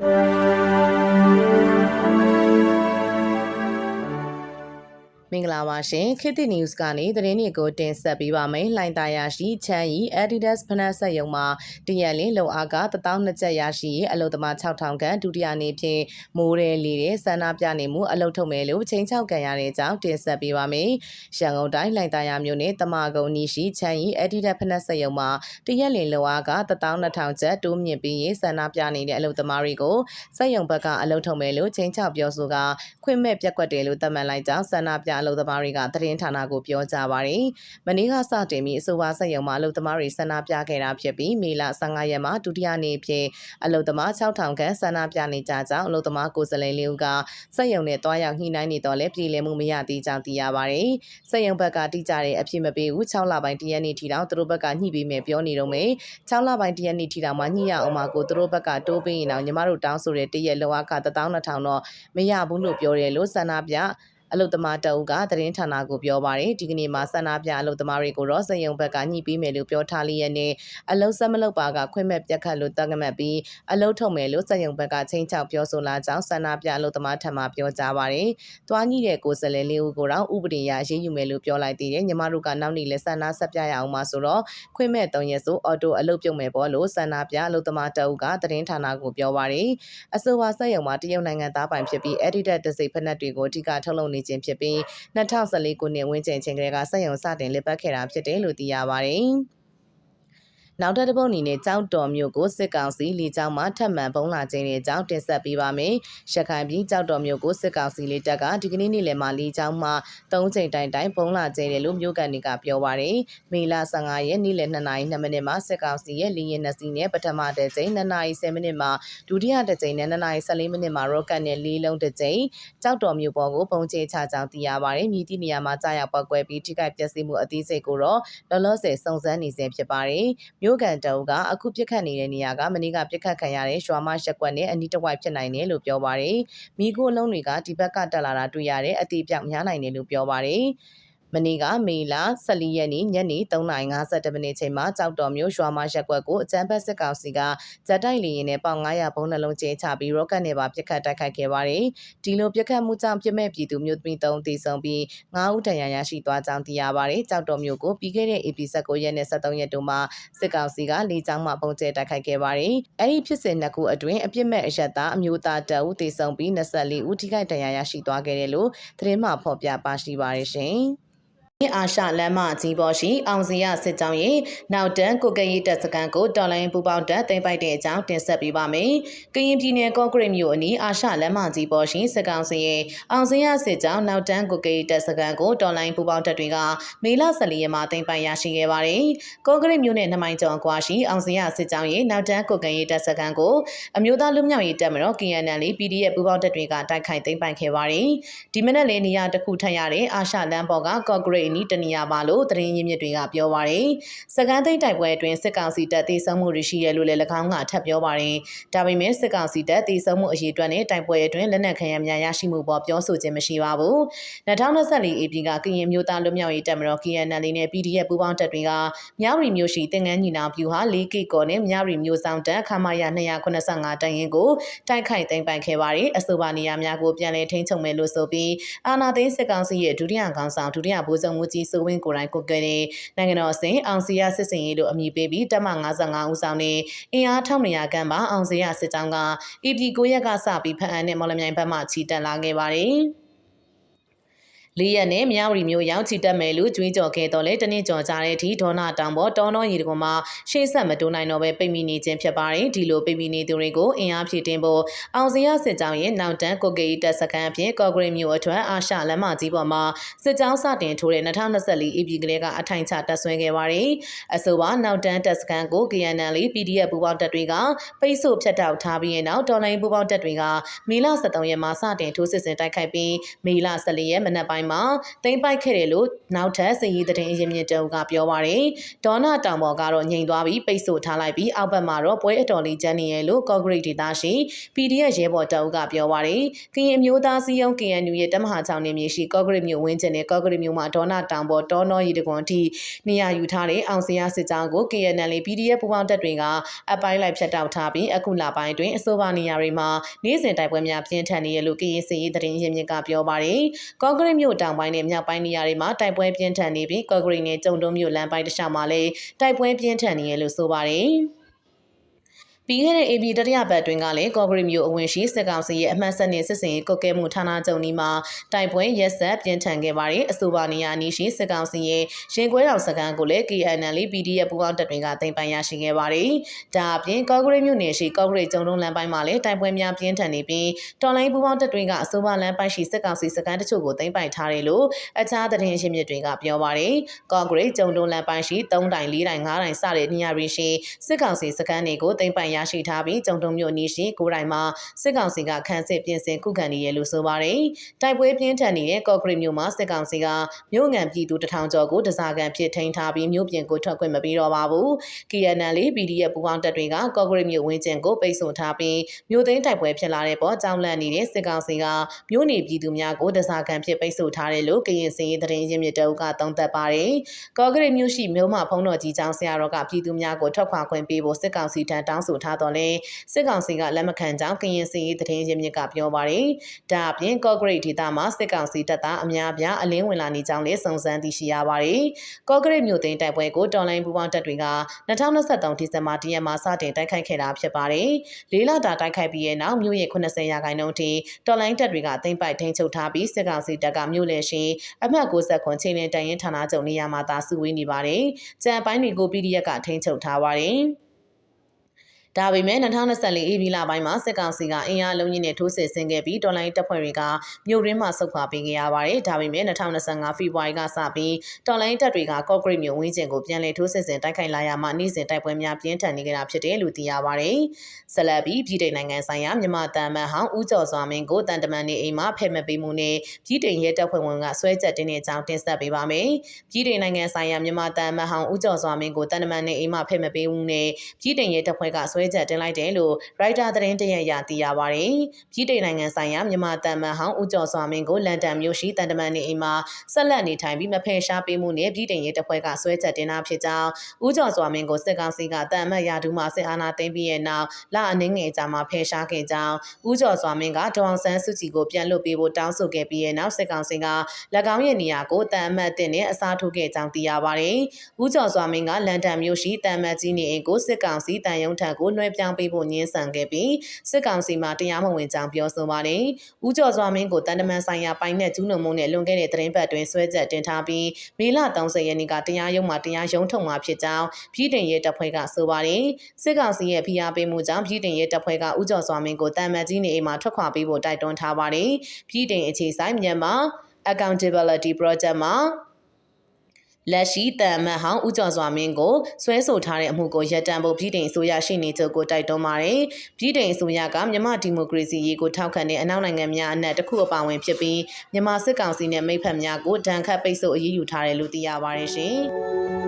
you မင်္ဂလာပါရှင်ခေတ်သစ် news ကနေသတင်းတွေကိုတင်ဆက်ပေးပါမယ်။လှိုင်သာယာရှိချမ်းရီ Adidas ဖနက်ဆက်ယုံမှာတရက်လင်းလုံအားက1200ကျပ်ရရှိရေးအလုံသမား6000ခန့်ဒုတိယနေ့ဖြင့်မိုးရဲလီတဲ့ဆန္ဒပြနေမှုအလုံထုတ်မယ်လို့ချိန်ချောက်ကန်ရတဲ့အကြောင်းတင်ဆက်ပေးပါမယ်။ရန်ကုန်တိုင်းလှိုင်သာယာမြို့နယ်တမာကုံနီရှိချမ်းရီ Adidas ဖနက်ဆက်ယုံမှာတရက်လင်းလုံအားက12000ကျပ်တိုးမြင့်ပြီးရေးဆန္ဒပြနေတဲ့အလုံသမားတွေကိုစက်ယုံဘက်ကအလုံထုတ်မယ်လို့ချိန်ချောက်ပြောဆိုကခွင့်မဲ့ပြက်ကွက်တယ်လို့သတ်မှတ်လိုက်ကြောင်းဆန္ဒပြအလုပ်သမားတွေကသတင်းဌာနကိုပြောကြပါရယ်။မနေ့ကစတင်ပြီးအဆိုပါဆက်ရုံမှာအလုပ်သမားတွေဆန္ဒပြခဲ့တာဖြစ်ပြီးမေလ15ရက်မှာဒုတိယနေ့ဖြင့်အလုပ်သမား6000ခန့်ဆန္ဒပြနေကြကြောင်းအလုပ်သမားကိုယ်စားလှယ်လေးဦးကဆက်ရုံနဲ့တွားရောက်ညှိနှိုင်းနေတော့လဲပြည်လည်မှုမရသေးကြောင်းသိရပါရယ်။ဆက်ရုံဘက်ကတိကျတဲ့အဖြစ်မပေးဘူး6လပိုင်းတရက်နေ့ထိတောင်သူတို့ဘက်ကညှိပေးမယ်ပြောနေတော့မယ်6လပိုင်းတရက်နေ့ထိတောင်မှညှိရအောင်မှာကိုသူတို့ဘက်ကတိုးပေးရင်တော့ညီမတို့တောင်းဆိုတဲ့တရက်လောက12000တော့မရဘူးလို့ပြောတယ်လို့ဆန္ဒပြ အလုတ်သမားတအုပ်ကသတင်းဌာနကိုပြောပါတယ်ဒီကနေ့မှာဆန္ဒပြအလုတ်သမားတွေကိုတော့စက်ရုံဘက်ကညှိပြီးမယ်လို့ပြောထားလျက်နဲ့အလုတ်ဆက်မလုပ်ပါကခွင့်မဲ့ပြတ်ခတ်လို့တတ်ကမှတ်ပြီးအလုတ်ထုတ်မယ်လို့စက်ရုံဘက်ကချိန်ချောက်ပြောဆိုလာကြောင်းဆန္ဒပြအလုတ်သမားထံမှပြောကြားပါတယ်။တွားညှိတဲ့ကိုယ်စားလှယ်လေးဦးကိုတော့ဥပဒေအရရေးယူမယ်လို့ပြောလိုက်သေးတယ်။ညီမတို့ကနောက်နေ့လဲဆန္ဒဆက်ပြရအောင်ပါဆိုတော့ခွင့်မဲ့၃ရက်ဆိုအော်တိုအလုတ်ပြုတ်မယ်ပေါ့လို့ဆန္ဒပြအလုတ်သမားတအုပ်ကသတင်းဌာနကိုပြောပါတယ်။အဆိုပါစက်ရုံမှာတရုတ်နိုင်ငံသားပိုင်ဖြစ်ပြီး edited တစိဖက်နှက်တွေကိုအဓိကထုတ်လုပ်နေခြင်းဖြစ်ပြီး2014ခုနှစ်ဝန်းကျင်ချိန်ကလေးကစက်ရုံစတင်လက်ပတ်ခဲ့တာဖြစ်တယ်လို့သိရပါတယ်။ နောက်ထပ်တစ်ပုတ်အနေနဲ့ကြောက်တော်မြို့ကိုစစ်ကောင်စီလေကြောင်းမှထပ်မံပုံလာခြင်းတဲ့အကြောင်းတင်ဆက်ပေးပါမယ်။ရခိုင်ပြည်ကြောက်တော်မြို့ကိုစစ်ကောင်စီလေတပ်ကဒီကနေ့နေ့လယ်မှာလေကြောင်းမှ၃ချိန်တိုင်တိုင်ပုံလာခြင်းတယ်လို့မြို့ကန်တွေကပြောပါရယ်။မေလ15ရက်နေ့လယ်2နာရီ2မိနစ်မှာစစ်ကောင်စီရဲ့လေယာဉ်နှစ်စီးနဲ့ပထမတစ်ချိန်2နာရီ10မိနစ်မှာဒုတိယတစ်ချိန်နဲ့2နာရီ14မိနစ်မှာရော့ကတ်နဲ့လေးလုံးတစ်ချိန်ကြောက်တော်မြို့ပေါ်ကိုပုံချချကြောင်းသိရပါရယ်။မြည်သည့်နေရာမှာကြာရောက်ပောက်ကွဲပြီးထိခိုက်ပျက်စီးမှုအသေးစိတ်ကိုတော့လောလောဆယ်စုံစမ်းနေဆဲဖြစ်ပါရယ်။မြို့ကန်တအုပ်ကအခုပြစ်ခတ်နေတဲ့နေရာကမနေ့ကပြစ်ခတ်ခံရတဲ့ရွာမရက်ကွက်နဲ့အနီးတစ်ဝိုက်ဖြစ်နိုင်တယ်လို့ပြောပါရယ်မိခိုးလုံးတွေကဒီဘက်ကတက်လာတာတွေ့ရတဲ့အတိအပြောက်များနိုင်တယ်လို့ပြောပါရယ် မနေ့ကမေလ14ရက်နေ့ညနေ3:52မိနစ်ချိန်မှာကြောက်တော်မျိုးရွာမရက်ကွက်ကိုအကြမ်းဖက်စစ်ကောင်စီကဇက်တိုက်လီရင်နဲ့ပေါင်900ဘုံနှလုံးကျဲချပြီးရော့ကတ်နဲ့ပါပစ်ခတ်တိုက်ခိုက်ခဲ့ပါတယ်။ဒီလိုပစ်ခတ်မှုကြောင့်ပြစ်မဲ့ပြည်သူမျိုးသမီး3သေဆုံးပြီး9ဦးဒဏ်ရာရရှိသွားကြောင်းသိရပါတယ်။ကြောက်တော်မျိုးကိုပြီးခဲ့တဲ့ AP 19ရက်နဲ့23ရက်တို့မှာစစ်ကောင်စီကလေကြောင်းမှပုံကျဲတိုက်ခိုက်ခဲ့ပါတယ်။အဲဒီဖြစ်စဉ်နှစ်ခုအတွင်းအပြစ်မဲ့အရက်သားအမျိုးသားတအုပ်သေဆုံးပြီး24ဦးထိခိုက်ဒဏ်ရာရရှိသွားခဲ့တယ်လို့သတင်းမှဖော်ပြပါရှိပါတယ်ရှင်။ အာရှလမ်းမကြီးပေါ်ရှိအောင်စီရစစ်ကြောင်းရဲ့နောက်တန်းကိုကရေးတပ်စခန်းကိုတော်လိုင်းပူပေါင်းတပ်တင်ပိုက်တဲ့အကြောင်းတင်ဆက်ပေးပါမယ်။ကရင်ပြည်နယ်ကော့ဂရိတ်မြို့အနီးအာရှလမ်းမကြီးပေါ်ရှိစစ်ကောင်စီရဲ့အောင်စီရစစ်ကြောင်းနောက်တန်းကိုကရေးတပ်စခန်းကိုတော်လိုင်းပူပေါင်းတပ်တွေကမေလ14ရက်မှာတင်ပိုက်ရရှိခဲ့ပါတယ်။ကော့ဂရိတ်မြို့နယ်နှမိုင်းကျော်ကွာရှိအောင်စီရစစ်ကြောင်းရဲ့နောက်တန်းကိုကရေးတပ်စခန်းကိုအမျိုးသားလူမျိုးရေးတပ်မတော် KNL PDF ပူပေါင်းတပ်တွေကတိုက်ခိုက်သိမ်းပိုက်ခဲ့ပါတယ်။ဒီမနက်လေးနေရာတစ်ခုထပ်ရတဲ့အာရှလမ်းပေါ်ကကော့ဂရိတ်နီးတနေရာပါလို့သတင်းရင်းမြစ်တွေကပြောပါရယ်စကန်းသိန်းတိုက်ပွဲအတွင်းစစ်ကောင်စီတပ်သေဆုံးမှုတွေရှိရလို့လည်း၎င်းကထပ်ပြောပါရယ်ဒါပေမဲ့စစ်ကောင်စီတပ်သေဆုံးမှုအရေးအတွက်နဲ့တိုက်ပွဲအတွင်းလက်နက်ခဲယမ်းများရရှိမှုပေါ်ပြောဆိုခြင်းမရှိပါဘူး2024 AP ကကရင်မျိုးသားလွတ်မြောက်ရေးတပ်မတော် KNL နဲ့ PDF ပူးပေါင်းတပ်တွေကမြောက်ရီမျိုးရှိတင်ငန်းညီနောင်ပြူဟာ၄ကီကောနဲ့မြောက်ရီမျိုးဆောင်တပ်ခမာယာ285တန်ရင်ကိုတိုက်ခိုက်သိမ်းပိုက်ခဲ့ပါရယ်အဆိုပါနေရာများကိုပြန်လည်ထိန်းချုပ်မယ်လို့ဆိုပြီးအာနာသိန်းစစ်ကောင်စီရဲ့ဒုတိယခေါင်းဆောင်ဒုတိယဗိုလ်ချုပ်မှုကြီးစိုးဝင်းကိုယ်တိုင်ကိုကဲတဲ့နိုင်ငံတော်အဆင့်အောင်စီရစစ်စင်ရေးလို့အမည်ပေးပြီးတပ်မ55ဦးဆောင်နဲ့အင်အား1900ခန့်ပါအောင်စီရစစ်ကြောင်းက EP 9ရက်ကစပြီးဖန်အန်နဲ့မော်လမြိုင်ဘက်မှချီတက်လာခဲ့ပါတယ်။ လေးရက်နဲ့မြောက်ရီမျိုးရောက်ချီတက်မယ်လို့ကြွေးကြော်ခဲ့တော့လေတနေ့ကြော်ကြတဲ့အထိဒေါနာတောင်ပေါ်တောနောရီတကွန်မှာရှေ့ဆက်မတိုးနိုင်တော့ပဲပိတ်မိနေခြင်းဖြစ်ပါတယ်ဒီလိုပိတ်မိနေသူတွေကိုအင်အားဖြည့်တင်ဖို့အောင်စရစစ်ကြောင်းရဲ့နောက်တန်းကိုကေတက်စကန်အဖြစ်ကော့ဂရိတ်မျိုးအထွန်းအာရှလမ်းမကြီးပေါ်မှာစစ်ကြောင်းစတင်ထိုးတဲ့2024 EP ကလေးကအထိုင်ချတက်ဆွဲခဲ့ပါတယ်အဆိုပါနောက်တန်းတက်စကန်ကို KNL PDF ပူးပေါင်းတပ်တွေကပိတ်ဆို့ဖြတ်တောက်ထားပြီးနောက်တော်လိုင်းပူးပေါင်းတပ်တွေကမေလ23ရက်မှာစတင်ထိုးစစ်ဆင်တိုက်ခိုက်ပြီးမေလ14ရက်မနက်ပိုင်းပိုင်းမှာသိမ်းပိုက်ခဲ့တယ်လို့နောက်ထပ်စည်ရီသတင်းအရင်းမြစ်တအုပ်ကပြောပါရယ်ဒေါနာတောင်ပေါ်ကတော့ငြိမ်သွားပြီးပိတ်ဆို့ထားလိုက်ပြီးအောက်ဘက်မှာတော့ပွဲအတော်လေးကျန်းနေရလို့ကော့ဂရိတ်ဒေသရှိ PDF ရဲဘော်တအုပ်ကပြောပါရယ်ကရင်အမျိုးသားစည်းရုံး KNU ရဲ့တမဟာချောင်းနေမြေရှိကော့ဂရိတ်မြို့ဝင်းကျင်နဲ့ကော့ဂရိတ်မြို့မှာဒေါနာတောင်ပေါ်တောနောရီတကွန်အထိနေရာယူထားတဲ့အောင်စရာစစ်ကြောင်းကို KNL PDF ပူးပေါင်းတပ်တွေကအပိုင်းလိုက်ဖြတ်တောက်ထားပြီးအခုလပိုင်းတွင်အဆိုပါနေရာတွေမှာနေ့စဉ်တိုက်ပွဲများပြင်းထန်နေရလို့ကရင်စီရေးသတင်းရင်းမြစ်ကပြောပါရယ်ကော့ဂရိတ်မြို့တောင်ပိုင်းနဲ့မြောက်ပိုင်းနေရာတွေမှာတိုက်ပွဲပြင်းထန်နေပြီးကော့ဂရိတ်နဲ့ကြုံတုံးမြို့လမ်းပိုင်းတစ်လျှောက်မှာလည်းတိုက်ပွဲပြင်းထန်နေရလို့ဆိုပါရယ် ပြီးခဲ့တဲ့ AB တတိယပတ်တွင်ကလည်းကော့ဂရိတ်မြို့အဝင်ရှိစစ်ကောင်စီရဲ့အမှတ်ဆက်နေစစ်စင်ရေးကုတ်ကဲမှုဌာနချုပ်နီးမှာတိုက်ပွဲရက်ဆက်ပြင်းထန်ခဲ့ပါတယ်အဆိုပါနေရာနီးရှိစစ်ကောင်စီရဲ့ရင်ကွဲတော်စကန်ကိုလည်း KNL PDF ပူးပေါင်းတပ်တွေကတင်ပိုင်ရရှိခဲ့ပါတယ်ဒါအပြင်ကော့ဂရိတ်မြို့နယ်ရှိကော့ဂရိတ်ကျုံတုံးလမ်းပိုင်းမှာလည်းတိုက်ပွဲများပြင်းထန်နေပြီးတော်လိုင်းပူးပေါင်းတပ်တွေကအဆိုပါလမ်းပိုင်းရှိစစ်ကောင်စီစကန်တချို့ကိုတင်ပိုင်ထားတယ်လို့အခြားသတင်းရှင်းမြစ်တွေကပြောပါတယ်ကော့ဂရိတ်ကျုံတုံးလမ်းပိုင်းရှိ3တိုင်4တိုင်5တိုင်စတဲ့နေရာတွေရှိစစ်ကောင်စီစကန်တွေကိုတင်ပိုင်ရရှိထားပြီးကျုံတုံမြို့နီးရှိကိုတိုင်မှာစစ်ကောင်စီကခန်းစစ်ပြင်ဆင်ခုခံနေရလို့ဆိုပါတယ်။တိုက်ပွဲပြင်းထန်နေတဲ့ကော့ဂရိတ်မြို့မှာစစ်ကောင်စီကမြို့ငံပြည်သူတထောင်ကျော်ကိုတစားကန်ဖြစ်ထိန်းထားပြီးမြို့ပြင်ကိုထွက်ခွင့်မပေးတော့ပါဘူး။ KNL PDF ပူးပေါင်းတပ်တွေကကော့ဂရိတ်မြို့ဝင်းကျင်ကိုပိတ်ဆို့ထားပြီးမြို့သိမ်းတိုက်ပွဲဖြစ်လာတဲ့ပေါ်ကြောင်းလန့်နေတဲ့စစ်ကောင်စီကမြို့နေပြည်သူများကိုတစားကန်ဖြစ်ပိတ်ဆို့ထားတယ်လို့ကရင်စီရေးသတင်းရင်းမြစ်တအုပ်ကသုံးသပ်ပါတယ်။ကော့ဂရိတ်မြို့ရှိမြို့မဖုံးတော်ကြီးကျောင်းဆရာတော်ကပြည်သူများကိုထွက်ခွာခွင့်ပေးဖို့စစ်ကောင်စီထံတောင်းဆိုထားတော့လဲစစ်ကောင်စီကလက်မခံကြောင်းကရင်စီရေးသတင်းရင်းမြစ်ကပြောပါတယ်။ဒါအပြင်ကော့ဂရိတ်ဒေသမှာစစ်ကောင်စီတပ်သားအများအပြားအလင်းဝင်လာနေကြောင်းလည်းစုံစမ်းသိရှိရပါတယ်။ကော့ဂရိတ်မြို့သိမ်းတိုက်ပွဲကိုတော်လိုင်းပူပေါင်းတပ်တွေက2023ဒီဇင်ဘာ10ရက်မှာစတင်တိုက်ခိုက်ခဲ့တာဖြစ်ပါတယ်။လေးလတာတိုက်ခိုက်ပြီးတဲ့နောက်မြို့ရဲ့80ရာခိုင်နှုန်းထိတော်လိုင်းတပ်တွေကသိမ်းပိုက်ထိန်းချုပ်ထားပြီးစစ်ကောင်စီတပ်ကမြို့လယ်ရှိအမှတ်60ခွန်ချင်းလင်းတန်ရင်ဌာနချုပ်နေရာမှာသာစုဝေးနေပါတယ်။ကြံပိုင်းတွေကို PDF ကထိန်းချုပ်ထားပါတယ်။ ဒါပေမဲ့2024ဧပြီလပိုင်းမှာစစ်ကောင်စီကအင်အားလုံးကြီးနဲ့ထိုးစစ်ဆင်ခဲ့ပြီးတော်လိုင်းတပ်ဖွဲ့တွေကမြို့ရင်းမှာဆုတ်ခွာပေးခဲ့ရပါတယ်။ဒါပေမဲ့2025ဖေဖော်ဝါရီကစပြီးတော်လိုင်းတပ်တွေကကော့ဂရိတ်မြို့ဝင်းကျင်ကိုပြန်လည်ထိုးစစ်ဆင်တိုက်ခိုက်လာရမှနေ့စဉ်တိုက်ပွဲများပြင်းထန်နေကြတာဖြစ်တယ်လို့သိရပါတယ်။ဆက်လက်ပြီးပြည်ထောင်နိုင်ငံဆိုင်ရာမြန်မာတန်မန်ဟောင်းဦးကျော်စွာမင်းကိုတန်တမန်နေအိမ်မှာဖဲ့မပေးမှုနဲ့ပြည်ထောင်ရဲတပ်ဖွဲ့ဝင်ကဆွဲချက်တင်တဲ့အကြောင်းတင်ဆက်ပေးပါမယ်။ပြည်ထောင်နိုင်ငံဆိုင်ရာမြန်မာတန်မန်ဟောင်းဦးကျော်စွာမင်းကိုတန်တမန်နေအိမ်မှာဖဲ့မပေးမှုနဲ့ပြည်ထောင်ရဲတပ်ဖွဲ့ကဆွဲချက်တင်လိုက်တယ်လို့ရိုက်တာသတင်းတရက်ရသိရပါတယ်။ပြည်ထောင်နိုင်ငံဆိုင်ရာမြန်မာတန်မန်ဟောင်းဦးကျော်စွာမင်းကိုလန်ဒန်မြို့ရှိတန်တမန်နေအိမ်မှာဆက်လက်နေထိုင်ပြီးမဖယ်ရှားပေးမှုနဲ့ပြည်ထောင်ရဲတပ်ဖွဲ့ကဆွဲချက်တင်တာဖြစ်ကြောင်းဦးကျော်စွာမင်းကိုစစ်ကောင်စီကတန်အမတ်ရာထူးမှစစ်အာဏာသိမ်းပြီးတဲ့နောက်လအနှင်းငယ်ကြာမှဖယ်ရှားခဲ့ကြောင်းဦးကျော်စွာမင်းကဒေါအောင်ဆန်းစုကြည်ကိုပြန်လွှတ်ပေးဖို့တောင်းဆိုခဲ့ပြီးတဲ့နောက်စစ်ကောင်စီက၎င်းရဲ့နေရာကိုတန်အမတ်တင်နဲ့အစားထိုးခဲ့ကြောင်းသိရပါတယ်။ဦးကျော်စွာမင်းကလန်ဒန်မြို့ရှိတန်အမတ်ကြီးနေအိမ်ကိုစစ်ကောင်စီတန်ယုံထံကိုလွှဲပြောင်းပေးဖို့ညှင်းဆန်ခဲ့ပြီးစစ်ကောင်စီမှတရားမဝင်ကြောင်းပြောဆိုပါတယ်။ဦးကျော်စွာမင်းကိုတန်တမန်ဆိုင်ရာပိုင်းနဲ့ကျူးလွန်မှုနဲ့လွန်ခဲ့တဲ့သတင်းပတ်တွင်ဆွဲချက်တင်ထားပြီးမေလ30ရက်နေ့ကတရားရုံးမှာတရားရုံးထုတ်မှာဖြစ်ကြောင်းပြည်တင်ရဲတပ်ဖွဲ့ကဆိုပါတယ်။စစ်ကောင်စီရဲ့ဖိအားပေးမှုကြောင့်ပြည်တင်ရဲတပ်ဖွဲ့ကဦးကျော်စွာမင်းကိုတန်မတ်ကြီးနေအိမ်မှာထွက်ခွာပေးဖို့တိုက်တွန်းထားပါတယ်။ပြည်တင်အခြေဆိုင်မြန်မာ accountability project မှာ လက်ရှိတန်အမတ်ဟောင်းဦးကျော်စွာမင်းကိုဆွဲဆိုထားတဲ့အမှုကိုရပ်တန့်ဖို့ပြည်ထောင်အစိုးရရှိနေချုပ်ကိုတိုက်တွန်းပါတယ်။ပြည်ထောင်အစိုးရကမြန်မာဒီမိုကရေစီရေးကိုထောက်ခံတဲ့အနောက်နိုင်ငံများအနက်တစ်ခုအပါအဝင်ဖြစ်ပြီးမြန်မာစစ်ကောင်စီနဲ့မိဖက်များကိုဒဏ်ခတ်ပိတ်ဆို့အရေးယူထားတယ်လို့သိရပါတယ်ရှင်။